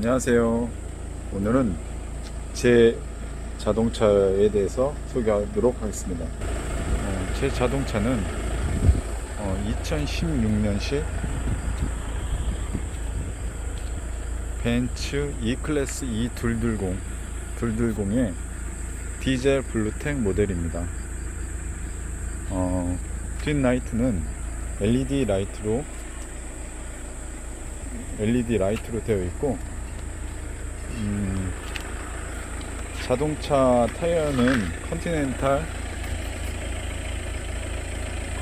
안녕하세요. 오늘은 제 자동차에 대해서 소개하도록 하겠습니다. 어, 제 자동차는 2016년식 벤츠 E클래스 E220 220의 디젤 블루텍 모델입니다. 어, 뒷 라이트는 LED 라이트로 LED 라이트로 되어 있고 음, 자동차 타이어는 컨티넨탈.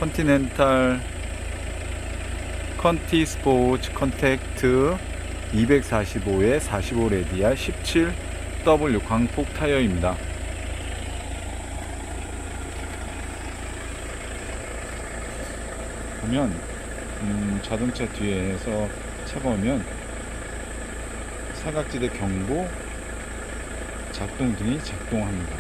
컨티넨탈. 컨티 스포츠 컨택트 245에 45 레디아 17W 광폭 타이어입니다. 보면 음, 자동차 뒤에서 차가 오면 사각지대 경보 작동 등이 작동합니다.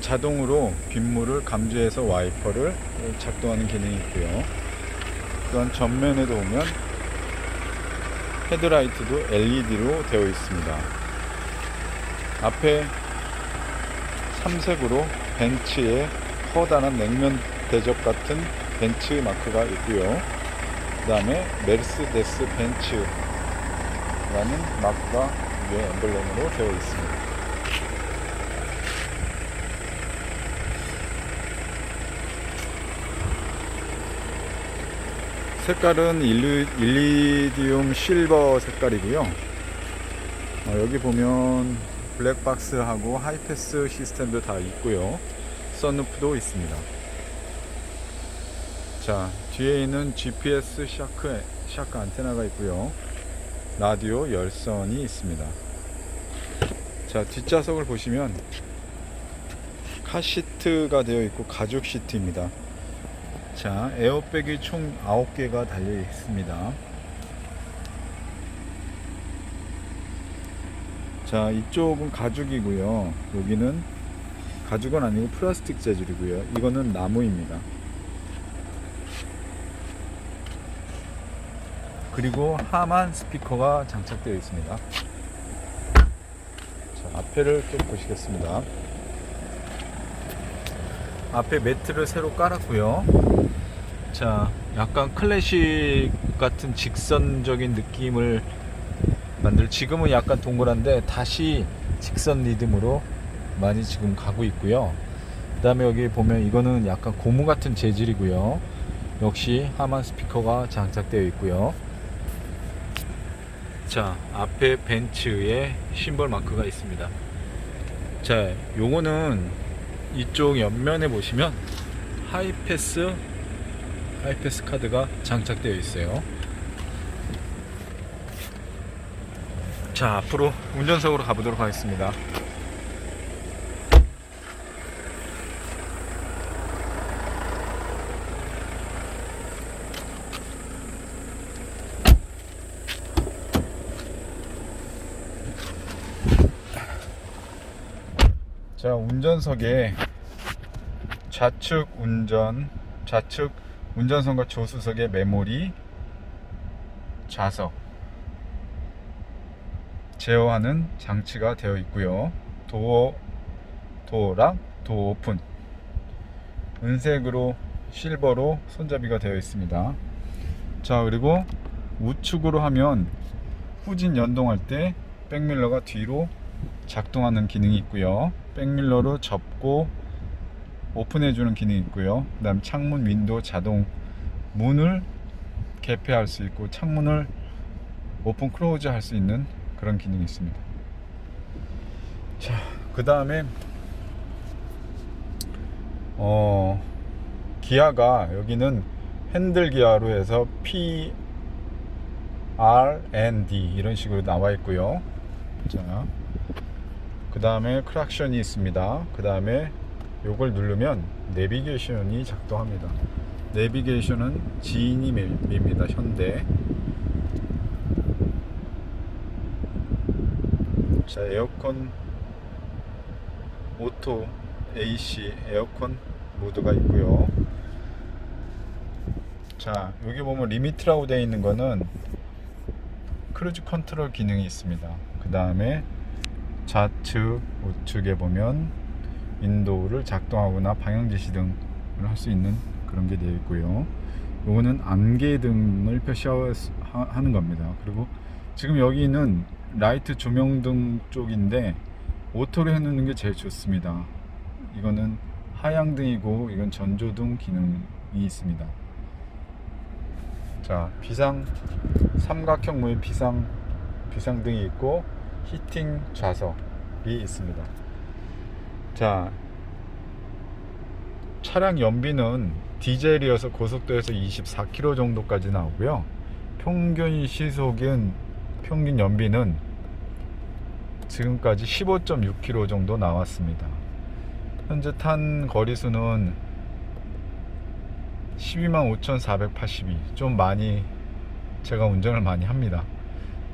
자동으로 빗물을 감지해서 와이퍼를 작동하는 기능이 있고요. 또한 전면에도 보면 헤드라이트도 LED로 되어 있습니다. 앞에 삼색으로 벤츠의 커다란 냉면 대접 같은 벤츠 마크가 있고요. 그 다음에 메르세데스 벤츠라는 마크가 위에 엠블렘으로 되어 있습니다. 색깔은 일리, 일리디움 실버 색깔이고요. 어, 여기 보면 블랙박스하고 하이패스 시스템도 다 있고요. 썬루프도 있습니다. 자, 뒤에 있는 GPS 샤크, 샤크 안테나가 있고요. 라디오 열선이 있습니다. 자, 뒷좌석을 보시면 카시트가 되어 있고 가죽 시트입니다. 자, 에어백이 총 9개가 달려 있습니다. 자, 이쪽은 가죽이고요. 여기는 가죽은 아니고 플라스틱 재질이고요. 이거는 나무입니다. 그리고 하만 스피커가 장착되어 있습니다. 자, 앞에를 또 보시겠습니다. 앞에 매트를 새로 깔았고요. 자, 약간 클래식 같은 직선적인 느낌을 만들. 지금은 약간 동그란데 다시 직선 리듬으로 많이 지금 가고 있고요. 그다음에 여기 보면 이거는 약간 고무 같은 재질이고요. 역시 하만 스피커가 장착되어 있고요. 자, 앞에 벤츠의 심벌 마크가 있습니다. 자, 요거는 이쪽 옆면에 보시면 하이패스 하이패스 카드가 장착되어 있어요. 자, 앞으로 운전석으로 가보도록 하겠습니다. 자, 운전석에 좌측 운전, 좌측 운전석과 조수석의 메모리, 좌석, 제어하는 장치가 되어 있고요. 도어, 도어랑 도어 오픈. 은색으로 실버로 손잡이가 되어 있습니다. 자, 그리고 우측으로 하면 후진 연동할 때 백밀러가 뒤로 작동하는 기능이 있고요. 백밀러로 접고 오픈해주는 기능이 있고요. 그 다음 창문 윈도우 자동 문을 개폐할 수 있고 창문을 오픈 클로즈 할 수 있는 그런 기능이 있습니다. 자, 그 다음에 어 기아가 여기는 핸들 기아로 해서 P R N D 이런 식으로 나와 있고요. 자, 그 다음에 크락션이 있습니다. 그 다음에 요걸 누르면 내비게이션이 작동합니다. 내비게이션은 지인이 밉니다. 현대. 자, 에어컨 오토 AC 에어컨 모드가 있고요. 자 여기 보면 리미트라고 되어 있는 거는 크루즈 컨트롤 기능이 있습니다 그 다음에 좌측 우측에 보면 인도를 작동하거나 방향 지시 등을 할 수 있는 그런 게 되어 있고요. 요거는 안개 등을 표시하는 겁니다. 그리고 지금 여기는 라이트 조명등 쪽인데 오토로 해놓는 게 제일 좋습니다. 이거는 하향등이고 이건 전조등 기능이 있습니다. 자 비상 삼각형의 비상 비상등이 있고 히팅 좌석이 있습니다. 자 차량 연비는 디젤이어서 고속도로에서 24km 정도까지 나오고요. 평균 시속은 평균 연비는 지금까지 15.6km 정도 나왔습니다. 현재 탄 거리수는 125,482. 좀 많이 제가 운전을 많이 합니다.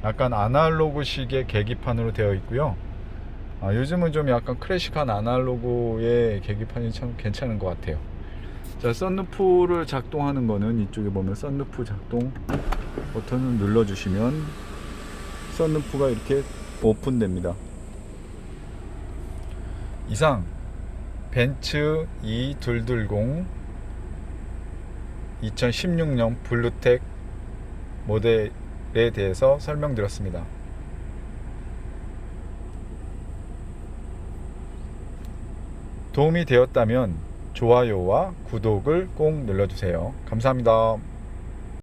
약간 아날로그식의 계기판으로 되어 있고요. 아, 요즘은 좀 약간 클래식한 아날로그의 계기판이 참 괜찮은 것 같아요. 자, 썬루프를 작동하는 거는 이쪽에 보면 썬루프 작동 버튼을 눌러주시면 썬루프가 이렇게 오픈됩니다. 이상 벤츠 E220 2016년 블루텍 모델 에 대해서 설명드렸습니다. 도움이 되었다면 좋아요와 구독을 꼭 눌러주세요. 감사합니다.